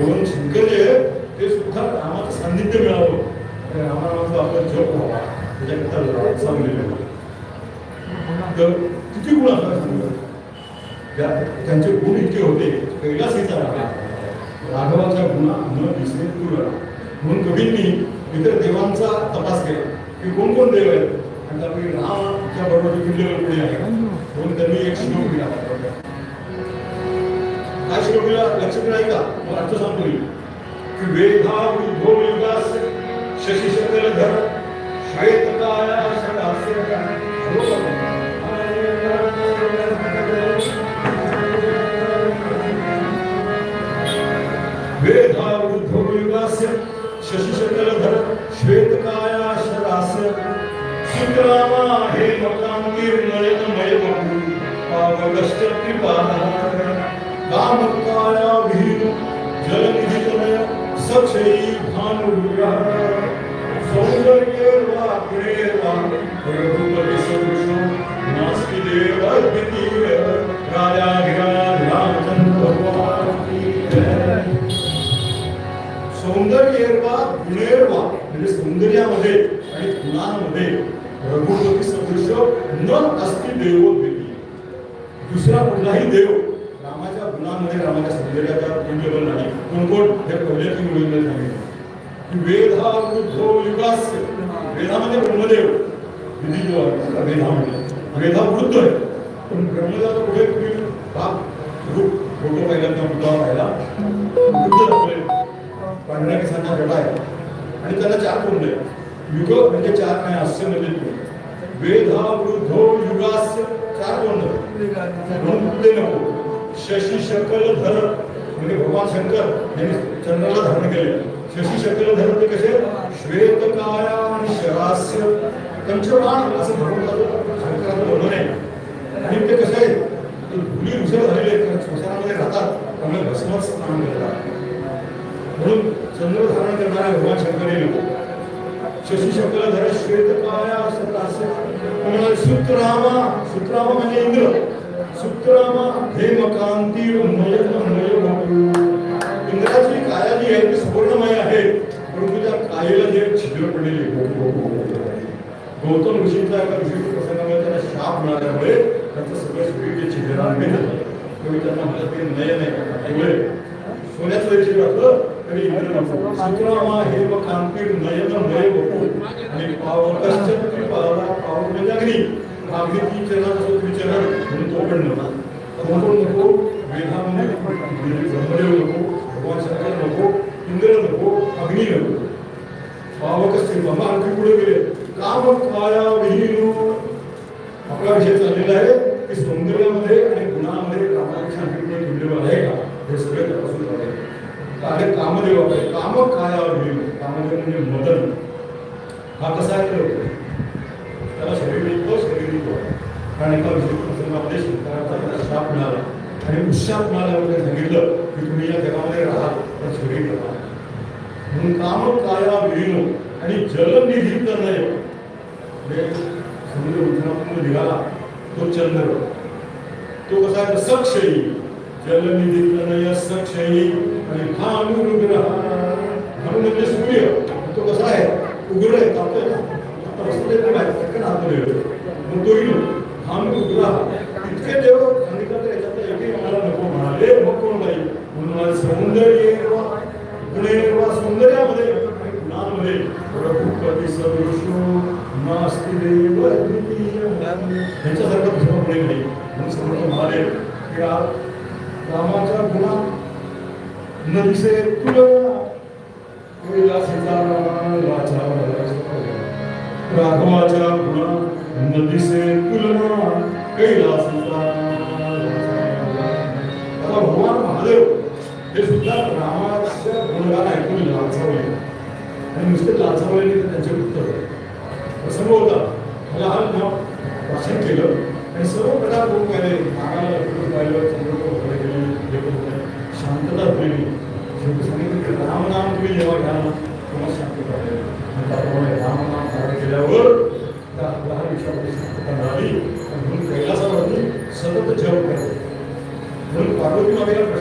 म्हणून शंकर जे ते सुद्धा रामाचं सान्निध्य मिळावं आणि रामानामाचा आपला जप व्हावा त्याच्याकरता सांगलेलं आहे. तर किती गुण असतात सांगा. त्या- त्यांचे गुण इतके होते कैलासीचा राजा राघवाच्या गुणा न दिसणे तुला म्हणून कवींनी इतर देवांचा तपास केला की कोण कोण देव आहेत आणि त्यापैकी रामच्या बरोबर किल्लेवर कोणी आहे म्हणून त्यांनी एक श्लोक दिला काय श्लोक दिला लक्षात नाही का मग अर्थ सांगतो मी की? वेधा उद्भव युगास शशी शकलधर श्वेतकाया षडास्य वेधा उद्भव युगास्य शशी शकलधर श्वेतकाया षडास्य सुग्रामा हे मकांतिर्नयनमय बहू पावगश्च कृपा कामकाया विहीनो जलनिधितनय सक्षयी भानुर्यः सौन्दर्येर्वा गुणेर्वा रघुपति सदृशो नास्ति देव द्वितीय राजाधिराज रामचंद्र भगवान की जय। सौंदर्येर्वा गुणेर्वा म्हणजे सौंदर्यामध्ये आणि गुणांमध्ये रघुपती सदृश न अस्ति देवो दुसरा कुठलाही देव रामाच्या गुणांमध्ये रामाच्या सौंदर्याच्या तुल्यबल नाही. कोणकोण? कोण हे पहिल्या तीन मुलींना सांगितलं वेधा वृद्धो युगास्य. वेदामध्ये ब्रह्मदेव. विधी जो आहे. वेधा म्हणजे वेधा वृद्ध आहे. पण ब्रह्मदेवाचा पुढे तुम्ही बाप रूप फोटो पाहिला किंवा मुद्दा पाहिला. वृद्ध पांढऱ्या केसांचा गटा आहे. आणि त्याला चार कोंड आहे युग म्हणजे चार नाही हास्य म्हणजे वेद हा वृद्धो युगास्य. चार कोंड म्हणून कुठले नको? शशी शकल धर. म्हणजे भगवान शंकर यांनी चंद्राला धारण केले. शशी शकल धर ते कसे? श्वेत काया आणि शरास्य. पंचबाण असं भगवंताचं शंकराचं वर्णन आहे आणि ते कसे आहेत? तर धुली उशीर झालेले श्मशानामध्ये राहतात. त्यामुळे भस्मच स्नान करतात. म्हणून चंद्र धारण करणारे भगवान शंकर हे लोक शशी शकल धर श्वेत काया शरास्य सूत्रामा सूत्रामा म्हणजे इंद्र. सुतरामा हे मकांती नयन इंद्राची काया जी आहे ती सुवर्णमय आहे. परंतु त्या कायेला जे छिद्र पडलेले गौतम ऋषीचा एका विशिष्ट प्रसंगामुळे त्यांना शाप मिळाल्यामुळे त्यांचं सगळं शरीर जे छिद्र आणले तेव्हा त्यांना म्हणत ते नय नाही त्यामुळे सोन्याचं जरी असतं असलं तरी इंद्र नको सुतरामा हे मकांती नयन नय बकू आणि पावकश्च पावला पावक म्हणजे अग्नी अग्नी तीन चरण असो त्रिचरण म्हणून नव्हता कोण कोण नको वेदामध्ये ब्रह्मदेव नको भगवान शंकर नको इंद्र नको अग्नी नको पावक स्थिर बाबा आणखी पुढे गेले काम काया विहीनो आपला विषय चाललेला आहे की सौंदर्यामध्ये आणि गुणामध्ये रामापेक्षा आणखी कोणी तुल्यबल आहे का हे सगळे तपासून झाले आहे कामदेव आहे काम काया विहीनो कामदेव म्हणजे मदन हा कसा आहे तर त्याला शरीर येतो शरीर येतो कारण एका शाप मिळाला. आणि उशाप मिळाल्यावर सांगितलं की तुम्ही या जगामध्ये राहा पण सगळी करा म्हणून काम काया विहीनो आणि जलनिधी तनय म्हणजे समुद्र उठणापूर्ण निघाला तो चंद्र. तो कसा आहे? सक्षयी. जलनिधी तनय सक्षयी आणि हा म्हणून म्हणजे सूर्य. तो कसा आहे? उग्र आहे तापतोय. ना आता बसतोय तो पटकन मग तो येईल. आम्ही उग्र इतके देव सांगितलं तर याच्यात एकही मला नको म्हणाले मग कोण बाई म्हणून मला सौंदर्य गुणेर्वा सौंदर्यामध्ये आणि गुणांमध्ये रघुपती सदृशो नास्ती देव द्वितीय ह्याच्यासारखं दुसरं कोणी नाही म्हणून समोर म्हणाले की रामाच्या गुणात न दिसे तुला राघवाच्या गुणा न दिसे कैलासीचा आता भगवान महादेव हे सुद्धा रामाच्या गुणगान ऐकून लाचावले आणि नुसते लाचावले नाही तर त्यांचे उत्तर प्रसंग होता मला हा भाषण केलं आणि सर्व प्रकार करून पाहिले नागाला लटकून पाहिलं चंद्रपूरकडे गेले हे करून पाहिलं. शांतता झालेली शेवटी सांगितलं की रामनाम तुम्ही जेव्हा घ्या ना तेव्हा शांतता मिळेल. आणि त्याप्रमाणे रामनाम धारण केल्यावर त्या दहा दिवसामध्ये शांतता मिळाली आणि